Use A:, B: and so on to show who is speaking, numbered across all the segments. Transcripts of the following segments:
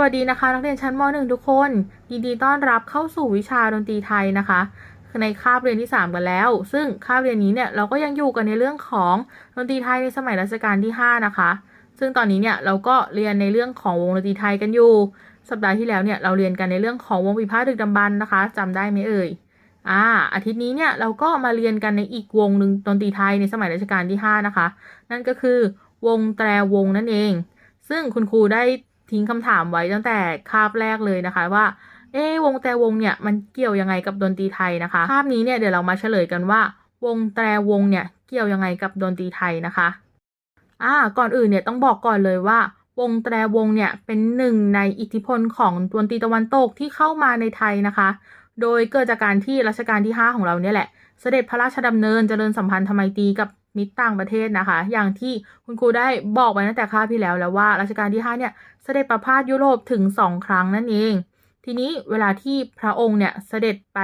A: วัสดีนะคะ นักเรียนชั้นม .1 ทุกคน ยินดีต้อนรับเข้าสู่วิชาดนตรีไทยนะคะ ในคาบเรียนที่ 3 กันแล้ว ซึ่งคาบเรียนนี้เนี่ยเราก็ยังอยู่กันในเรื่องของดนตรีไทยในสมัยรัชกาลที่ 5 นะคะ ซึ่งตอนนี้เนี่ยเราก็เรียนในเรื่องของวงดนตรีไทยกันอยู่ สัปดาห์ที่แล้วเนี่ยเราเรียนกันในเรื่องของวงวิพากษ์ดึกดำบรรพ์นะคะจำได้ไหมเอ่ยอ่าอาทิตย์นี้เนี่ยเราก็มาเรียนกันในอีกวงหนึ่งดนตรีไทยในสมัยรัชกาลที่ 5 นะคะ นั่นก็คือวงแตรวงนั่นเอง ซึ่งคุณครูได้ ทิ้งคำถามไว้ตั้งแต่คาบแรกเลยนะคะว่า เอ๊วงแตรวงเนี่ยมันเกี่ยวยังไงกับดนตรีไทยนะคะคาบนี้เนี่ยเดี๋ยวเรามาเฉลยกันว่า วงแตรวงเนี่ยเกี่ยวยังไงกับดนตรีไทยนะคะอ่าก่อนอื่นเนี่ยต้องบอกก่อนเลยว่า วงแตรวงเนี่ยเป็นหนึ่งในอิทธิพลของดนตรีตะวันตกที่เข้ามาในไทยนะคะ โดยเกิดจากการที่รัชกาลที่ 5 ของเราเนี่ยแหละเสด็จพระราชดำเนินเจริญสัมพันธไมตรีกับ มิตรต่างประเทศนะคะ อย่างที่คุณครูได้บอกไว้ตั้งแต่คาบที่แล้วแล้วว่ารัชกาลที่5เนี่ยเสด็จประพาสยุโรปถึง 2 ครั้งนั่นเอง ทีนี้เวลาที่พระองค์เนี่ยเสด็จไป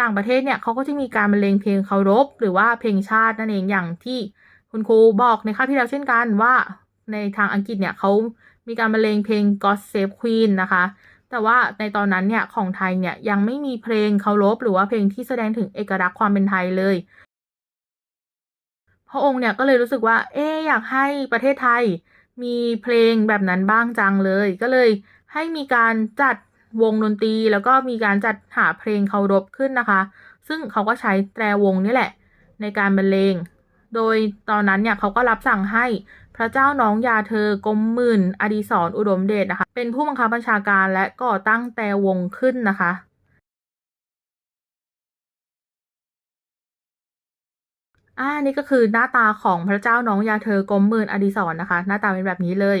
A: ต่างประเทศเนี่ยเขาก็จะมีการบรรเลงเพลงเคารพ หรือว่าเพลงชาตินั่นเองอย่างที่คุณครูบอกในคาบที่แล้วเช่นกันว่าในทางอังกฤษเนี่ยเขามีการบรรเลงเพลง God Save Queen นะคะ แต่ว่าในตอนนั้นเนี่ยของไทยเนี่ยยังไม่มีเพลงเคารพหรือว่าเพลงที่แสดงถึงเอกลักษณ์ความเป็นไทยเลย พระองค์เนี่ยก็เลยรู้สึกว่า เอ๊อยากให้ประเทศไทยมีเพลงแบบนั้นบ้างจังเลย ก็เลยให้มีการจัดวงดนตรี แล้วก็มีการจัดหาเพลงเคารพขึ้นนะคะ ซึ่งเขาก็ใช้แตรวงนี่แหละ ในการบรรเลง โดยตอนนั้นเนี่ยเขาก็รับสั่งให้พระเจ้าน้องยาเธอกรมหมื่นอดีศรอุดมเดชนะคะ เป็นผู้บังคับบัญชาการและก่อตั้งแตรวงขึ้นนะคะ อ่านี่ก็คือหน้าตาของพระเจ้าน้องยาเธอกรมหมื่นอดีศรนะคะ หน้าตาเป็นแบบนี้เลย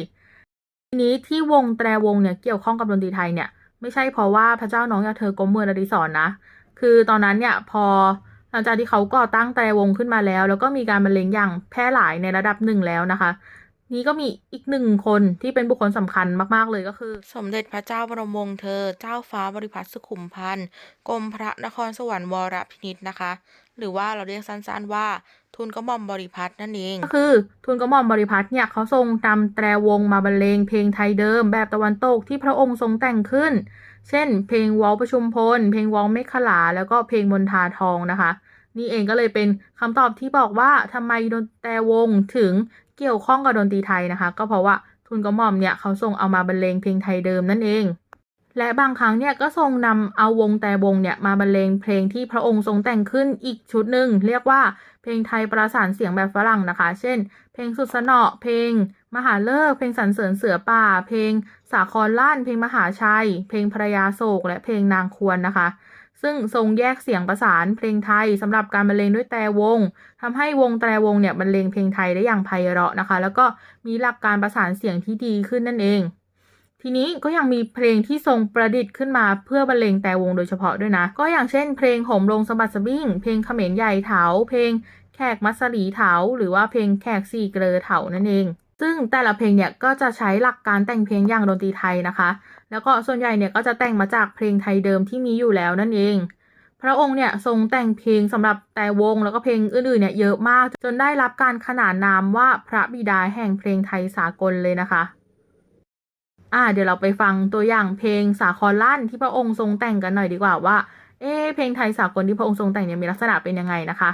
A: ทีนี้ที่วงแตรวงเนี่ยเกี่ยวข้องกับดนตรีไทยเนี่ยไม่ใช่เพราะว่าพระเจ้าน้องยาเธอกรมหมื่นอดีศรนะ คือตอนนั้นเนี่ยพอหลังจากที่เขาก่อตั้งแตรวงขึ้นมาแล้ว แล้วก็มีการบรรเลงอย่างแพร่หลายในระดับหนึ่งแล้วนะคะ นี้ก็มีอีกหนึ่งคนที่เป็นบุคคลสำคัญมากๆเลยก็คือ
B: สมเด็จพระเจ้าบรมวงศ์เธอ เจ้าฟ้าบริพัตรสุขุมพันธ์กรมพระนครสวรรค์วรพินิจนะคะ หรือว่าเราเรียกสั้นๆว่าทุนกระหม่อมบริพัตรนั่นเอง
A: ก็คือทุนกระหม่อมบริพัตรเนี่ยเขาทรงนำแตรวงมาบรรเลงเพลงไทยเดิมแบบตะวันตกที่พระองค์ทรงแต่งขึ้น เช่น เพลงวอลประชุมพล เพลงวอลเมฆขลา แล้วก็เพลงมนทาทองนะคะ นี่เองก็เลยเป็นคำตอบที่บอกว่าทำไมดนแตรวงถึงเกี่ยวข้องกับดนตรีไทยนะคะ ก็เพราะว่าทุนกระหม่อมเนี่ยเขาทรงเอามาบรรเลงเพลงไทยเดิมนั่นเอง และบางครั้งเนี่ยก็ทรงนำเอาวงแต่วงเนี่ยมาบรรเลงเพลงที่พระองค์ทรงแต่งขึ้นอีกชุดหนึ่งเรียกว่าเพลงไทยประสานเสียงแบบฝรั่งนะคะ เช่น เพลงสุดสนอเพลง มหาเลิกเพลงสรรเสริญเสือป่า เพลงสาครล้าน เพลงมหาชัย เพลงพระยาโศก และเพลงนางควรนะคะ ซึ่งทรงแยกเสียงประสานเพลงไทยสำหรับการบรรเลงด้วยแต่วงทำให้วงแต่วงเนี่ยบรรเลงเพลงไทยได้อย่างไพเราะนะคะ แล้วก็มีหลักการประสานเสียงที่ดีขึ้นนั่นเอง ทีนี้ก็ยังมีเพลงที่ทรงประดิษฐ์ขึ้นมาเพื่อบรรเลงแต่วงโดยเฉพาะด้วยนะ ก็อย่างเช่นเพลงโหมลงสะบัดสบิ้งเพลงเขมรใหญ่เถา เพลงแขกมัสลีเถา หรือว่าเพลงแขกสี่เกลอเถานั่นเอง ซึ่งแต่ละเพลงเนี่ยก็จะใช้หลักการแต่งเพลงอย่างดนตรีไทยนะคะ แล้วก็ส่วนใหญ่เนี่ยก็จะแต่งมาจากเพลงไทยเดิมที่มีอยู่แล้วนั่นเอง พระองค์เนี่ยทรงแต่งเพลงสำหรับแต่วงแล้วก็เพลงอื่นๆเนี่ยเยอะมาก จนได้รับการขนานนามว่าพระบิดาแห่งเพลงไทยสากลเลยนะคะ อ่าเดี๋ยวเราไปฟังตัวอย่างเพลงสาครลั่นที่พระองค์ทรงแต่งกันหน่อยดีกว่าว่า เอ๊เพลงไทยสากลที่พระองค์ทรงแต่งเนี่ยมีลักษณะเป็นยังไงนะคะ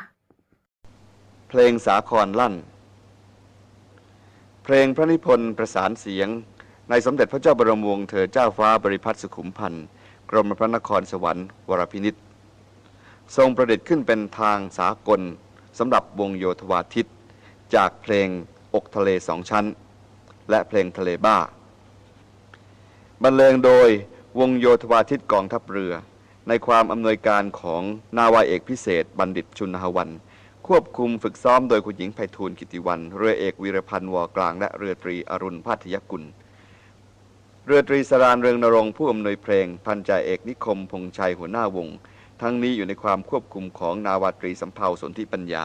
C: เพลงสาครลั่น เพลงพระนิพนธ์ประสานเสียง ในสมเด็จพระเจ้าบรมวงศ์เธอเจ้าฟ้าบริพัตรสุขุมพันธ์กรมพระนครสวรรค์วรพินิษทรงประดิษฐ์ขึ้นเป็นทางสากลสำหรับวงโยธวาทิต จากเพลงอกทะเลสองชั้น และเพลงทะเลบ้า บรรเลงโดยวงโยธวาทิตกองทัพเรือ ในความอำนวยการของนาวาเอกพิเศษ บัณฑิตชุนหวัน ควบคุมฝึกซ้อมโดยคุณหญิงไพฑูรย์กิติวัน เรือเอกวีรพันธ์วอกลาง และเรือตรีอรุณพาทยกุล เรือตรีสรานเรืองนรงผู้อำนวยเพลง พันจ่าเอกนิคมพงษ์ชัยหัวหน้าวง ทั้งนี้อยู่ในความควบคุมของนาวาตรีสำเภาสนธิปัญญา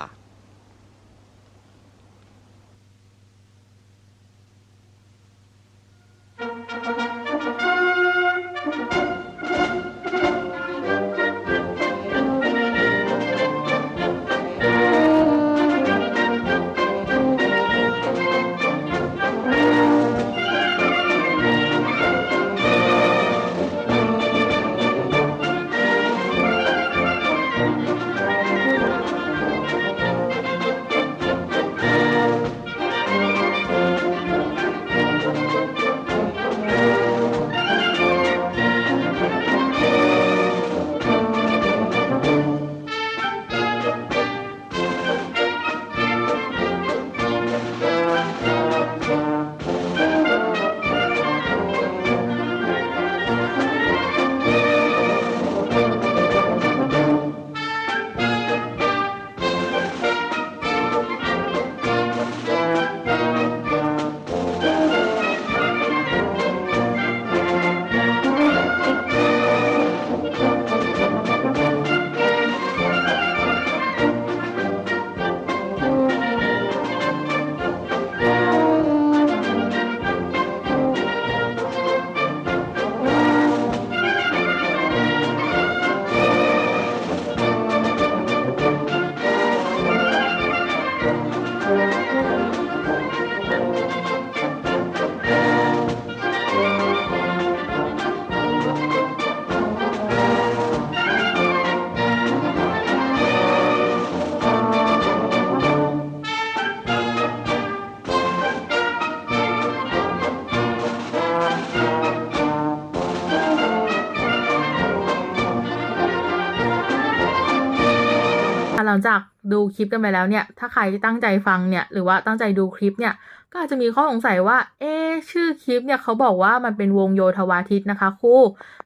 A: จากดูคลิปกันไปแล้วเนี่ย ถ้าใครตั้งใจฟังเนี่ย หรือว่าตั้งใจดูคลิปเนี่ย ก็อาจจะมีข้อสงสัยว่า เอ๊ชื่อคลิปเนี่ยเขาบอกว่ามันเป็นวงโยธวาทิตนะคะครู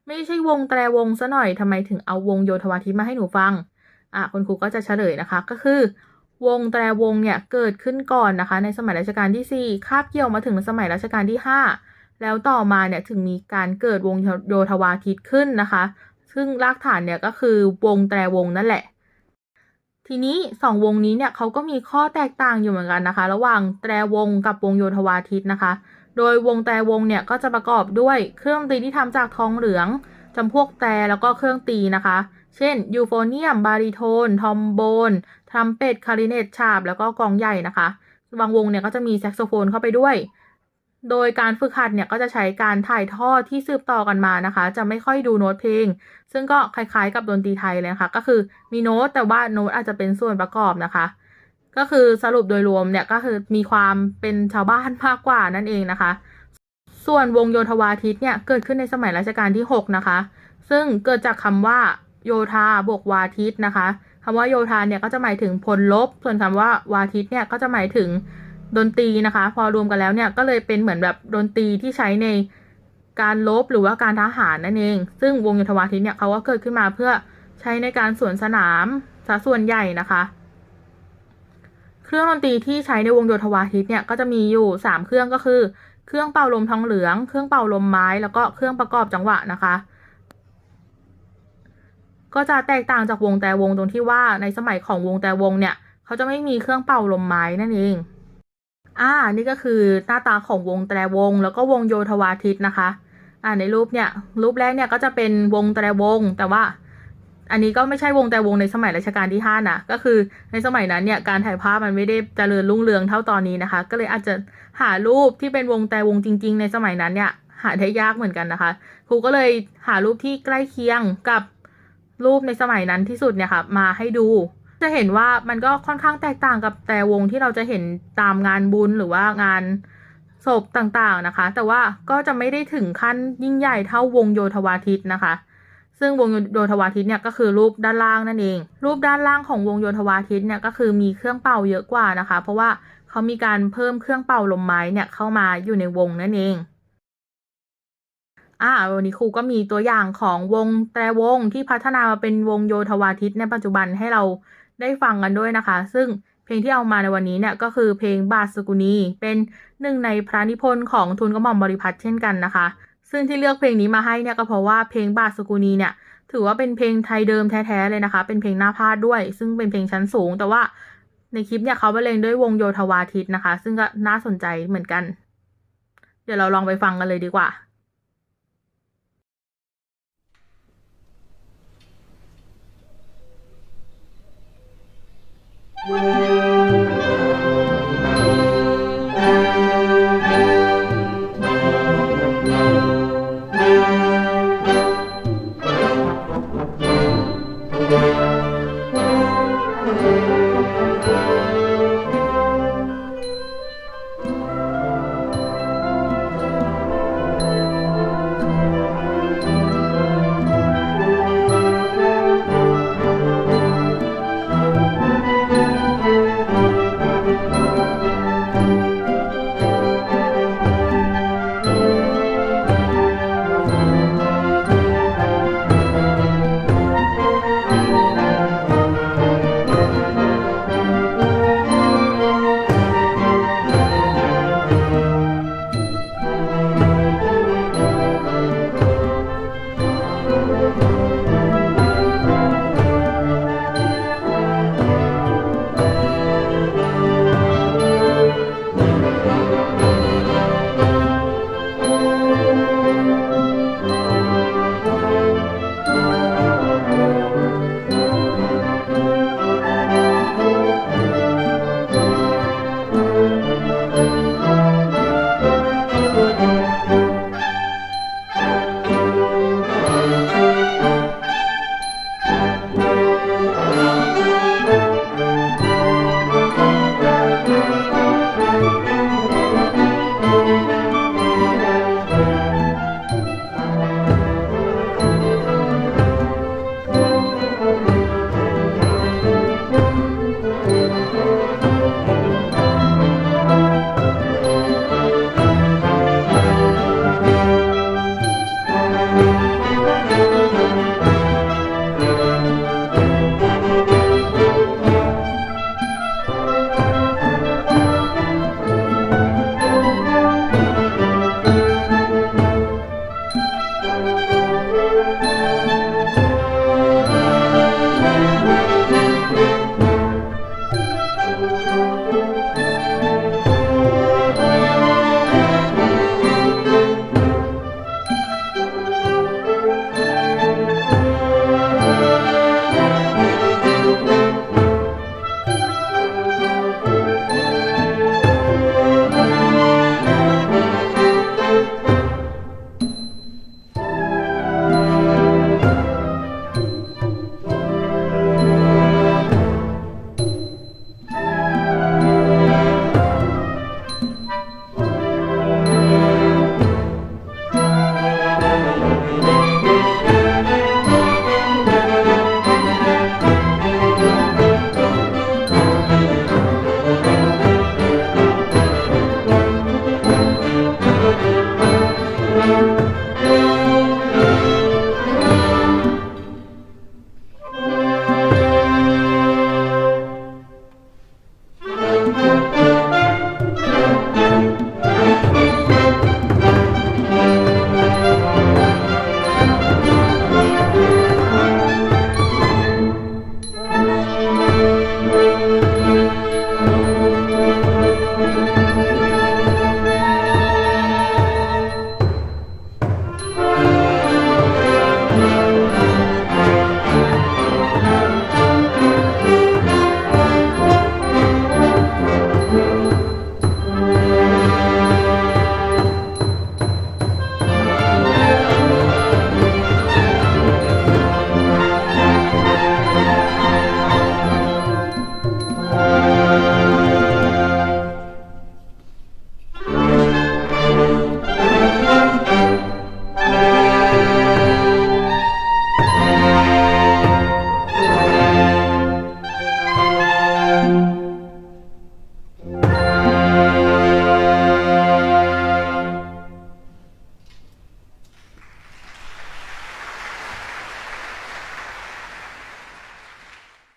A: ไม่ใช่วงแตรวงซะหน่อยทำไมถึงเอาวงโยธวาทิตมาให้หนูฟัง อะคุณครูก็จะเฉลยนะคะ ก็คือ วงแตรวงเนี่ยเกิดขึ้นก่อนนะคะ ในสมัยรัชกาลที่ 4 คาบเกี่ยวมาถึงสมัยรัชกาลที่ 5 แล้วต่อมาเนี่ยถึงมีการเกิดวงโยธวาทิตขึ้นนะคะ ซึ่งรากฐานเนี่ยก็คือวงแตรวงนั่นแหละ ทีนี้สองวงนี้เนี่ยเขาก็มีข้อแตกต่างอยู่เหมือนกันนะคะ ระหว่างแตรวงกับวงโยธวาทิตนะคะ โดยวงแตรวงเนี่ยก็จะประกอบด้วยเครื่องตีที่ทำจากทองเหลืองจำพวกแต่แล้วก็เครื่องตีนะคะ เช่นยูโฟเนียม บาริโทน ทอมโบนทรัมเป็ตคาริเนตฉาบ แล้วก็กองใหญ่นะคะ บางวงเนี่ยก็จะมีแซกโซโฟนเข้าไปด้วย โดยการฝึกหัดเนี่ยก็จะใช้การถ่ายทอดที่สืบต่อกันมานะคะ จะไม่ค่อยดูโน้ตเพลง ซึ่งก็คล้ายๆกับดนตรีไทยเลยนะคะก็คือมีโน้ตแต่ว่าโน้ตอาจจะเป็นส่วนประกอบนะคะ ก็คือสรุปโดยรวมเนี่ยก็คือมีความเป็นชาวบ้านมากกว่านั่นเองนะคะ ส่วนวงโยธวาทิตเนี่ยเกิดขึ้นในสมัยรัชกาลที่ 6 นะคะ ซึ่งเกิดจากคำว่าโยธาบวกวาทิตนะคะคำว่าโยธาเนี่ยก็จะหมายถึงพลลบ ส่วนคำว่าวาทิตเนี่ยก็จะหมายถึง ดนตรีนะคะ พอรวมกันแล้วเนี่ยก็เลยเป็นเหมือนแบบดนตรีที่ใช้ในการลบหรือว่าการทหารนั่นเอง ซึ่งวงโยธวาทิตเนี่ยเขาก็เกิดขึ้นมาเพื่อใช้ในการสวนสนามซะส่วนใหญ่นะคะ เครื่องดนตรีที่ใช้ในวงโยธวาทิตเนี่ยก็จะมีอยู่สามเครื่องก็คือ เครื่องเป่าลมทองเหลือง เครื่องเป่าลมไม้ แล้วก็เครื่องประกอบจังหวะนะคะ ก็จะแตกต่างจากวงแต่วงตรงที่ว่าในสมัยของวงแต่วงเนี่ยเขาจะไม่มีเครื่องเป่าลมไม้นั่นเอง อ่า นี่ก็คือหน้าตาของวงแตรวง แล้วก็วงโยธวาทิตนะคะ อ่า ในรูปเนี่ย รูปแรกเนี่ยก็จะเป็นวงแตรวง แต่ว่า อันนี้ก็ไม่ใช่วงแต่วงในสมัยรัชกาลที่ห้านะ ก็คือในสมัยนั้นเนี่ย การถ่ายภาพมันไม่ได้เจริญรุ่งเรืองเท่าตอนนี้นะคะ ก็เลยอาจจะหารูปที่เป็นวงแต่วงจริง ๆ ในสมัยนั้นเนี่ย หาได้ยากเหมือนกันนะคะ ครูก็เลยหารูปที่ใกล้เคียงกับรูปในสมัยนั้นที่สุดเนี่ยค่ะ มาให้ดู จะเห็นว่ามันก็ค่อนข้างแตกต่างกับแต่วงที่เราจะเห็นตามงานบุญหรือว่างานศพต่างๆนะคะ แต่ว่าก็จะไม่ได้ถึงขั้นยิ่งใหญ่เท่าวงโยธวาทิตนะคะ ซึ่งวงโยธวาทิตเนี่ยก็คือรูปด้านล่างนั่นเอง รูปด้านล่างของวงโยธวาทิตเนี่ยก็คือมีเครื่องเป่าเยอะกว่านะคะ เพราะว่าเขามีการเพิ่มเครื่องเป่าลมไม้เนี่ยเข้ามาอยู่ในวงนั่นเองอ่าวันนี้ครูก็มีตัวอย่างของวงแตรวงที่พัฒนามาเป็นวงโยธวาทิตในปัจจุบันให้เรา ได้ฟังกันด้วยนะคะ ซึ่งเพลงที่เอามาในวันนี้เนี่ยก็คือเพลงบาสกุณีเป็นหนึ่งในพระนิพนธ์ของทุนกระหม่อมบริพัตรเช่นกันนะคะ ซึ่งที่เลือกเพลงนี้มาให้เนี่ยก็เพราะว่าเพลงบาสกุณีเนี่ยถือว่าเป็นเพลงไทยเดิมแท้ๆเลยนะคะ เป็นเพลงหน้าพาดด้วย ซึ่งเป็นเพลงชั้นสูง แต่ว่าในคลิปเนี่ยเขาบรรเลงด้วยวงโยธวาทิตนะคะ ซึ่งก็น่าสนใจเหมือนกัน เดี๋ยวเราลองไปฟังกันเลยดีกว่า
D: Música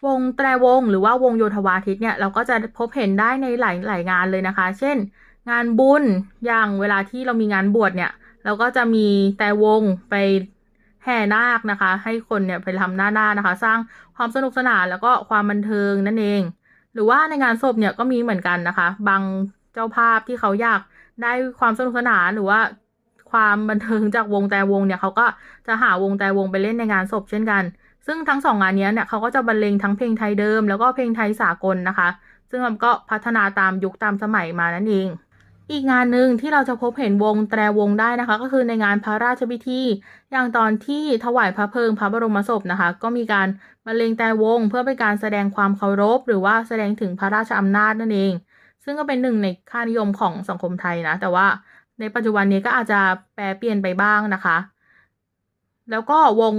A: วงแตรวงหรือว่าวงโยธวาทิตเนี่ยเราก็จะพบเห็นได้ในหลายหลายงานเลยนะคะ เช่น งานบุญอย่างเวลาที่เรามีงานบวชเนี่ย เราก็จะมีแตรวงไปแห่นาคนะคะ ให้คนเนี่ยไปทำหน้าหน้านะคะ สร้างความสนุกสนานแล้วก็ความบันเทิงนั่นเอง หรือว่าในงานศพเนี่ยก็มีเหมือนกันนะคะ บางเจ้าภาพที่เขาอยากได้ความสนุกสนานหรือว่าความบันเทิงจากวงแต่วงเนี่ยเขาก็จะหาวงแต่วงไปเล่นในงานศพเช่นกัน ซึ่งทั้งสองงานนี้เนี่ยเขาก็จะบรรเลงทั้งเพลงไทยเดิม แล้วก็เพลงไทยสากลนะคะ ซึ่งมันก็พัฒนาตามยุคตามสมัยมานั่นเอง อีกงานหนึ่งที่เราจะพบเห็นวงแตรวงได้นะคะ ก็คือในงานพระราชพิธี อย่างตอนที่ถวายพระเพลิงพระบรมศพนะคะ ก็มีการบรรเลงแตรวง เพื่อเป็นการแสดงความเคารพ หรือว่าแสดงถึงพระราชอำนาจนั่นเอง ซึ่งก็เป็นหนึ่งในค่านิยมของสังคมไทยนะ แต่ว่าในปัจจุบันนี้ก็อาจจะแปรเปลี่ยนไปบ้างนะคะ แล้วก็วง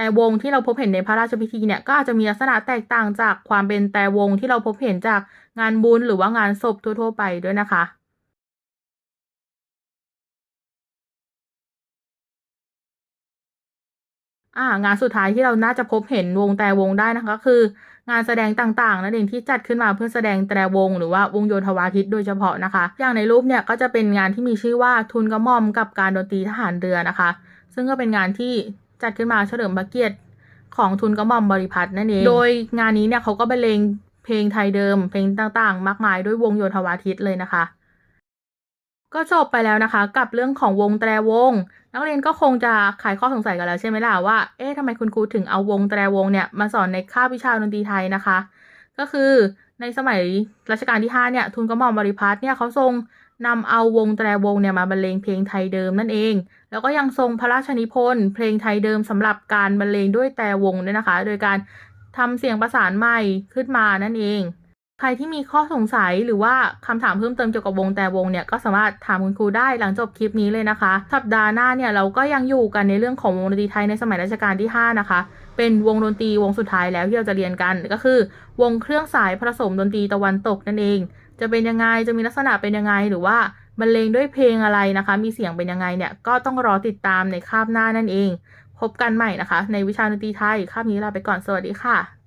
A: แต่วงที่เราพบเห็นในพระราชพิธีเนี่ยก็อาจจะมีลักษณะแตกต่างจากความเป็นแต่วงที่เราพบเห็นจากงานบุญหรือว่างานศพทั่ว ๆ ไปด้วยนะคะอ่างานสุดท้ายที่เราน่าจะพบเห็นวงแต่วงได้นะคะก็คือ งานแสดงต่างๆนั่นเองที่จัดขึ้นมาเพื่อแสดงแตรวง หรือว่าวงโยธวาทิตโดยเฉพาะนะคะ อย่างในรูปเนี่ยก็จะเป็นงานที่มีชื่อว่าทุนกระหม่อมกับการดนตรีทหารเรือนะคะ ซึ่งก็เป็นงานที่ จัดขึ้นมาเฉลิมพระเกียรติของทุนกระหม่อมบริพัตรนั่นเอง โดยงานนี้เนี่ยเขาก็บรรเลงเพลงไทยเดิม เพลงต่างๆ มากมายด้วยวงโยธวาทิตเลยนะคะ ก็จบไปแล้วนะคะ กับเรื่องของวงแตรวง นักเรียนก็คงจะขายข้อสงสัยกันแล้วใช่ไหมล่ะว่า เอ๊ะทำไมคุณครูถึงเอาวงแตรวงเนี่ยมาสอนในคาบวิชาดนตรีไทยนะคะ ก็คือในสมัยรัชกาลที่5เนี่ยทุนกระหม่อมบริพัตรเนี่ยเขาทรง นำเอาวงแตรวงเนี่ยมาบรรเลงเพลงไทยเดิมนั่นเอง แล้วก็ยังทรงพระราชนิพนธ์เพลงไทยเดิมสำหรับการบรรเลงด้วยแต่วงด้วยนะคะ โดยการทำเสียงประสานใหม่ขึ้นมานั่นเอง ใครที่มีข้อสงสัยหรือว่าคำถามเพิ่มเติมเกี่ยวกับวงแต่วงเนี่ยก็สามารถถามคุณครูได้หลังจบคลิปนี้เลยนะคะ สัปดาห์หน้าเนี่ยเราก็ยังอยู่กันในเรื่องของวงดนตรีไทยในสมัยรัชกาลที่ 5 นะคะ เป็นวงดนตรีวงสุดท้ายแล้วที่เราจะเรียนกันก็คือ วงเครื่องสายผสมดนตรีตะวันตกนั่นเอง จะเป็นยังไงจะมีลักษณะเป็นยังไงหรือว่าบรรเลงด้วยเพลงอะไรนะคะ มีเสียงเป็นยังไงเนี่ยก็ต้องรอติดตามในคาบหน้านั่นเอง พบกันใหม่นะคะ ในวิชาดนตรีไทยคาบนี้ลาไปก่อนสวัสดีค่ะ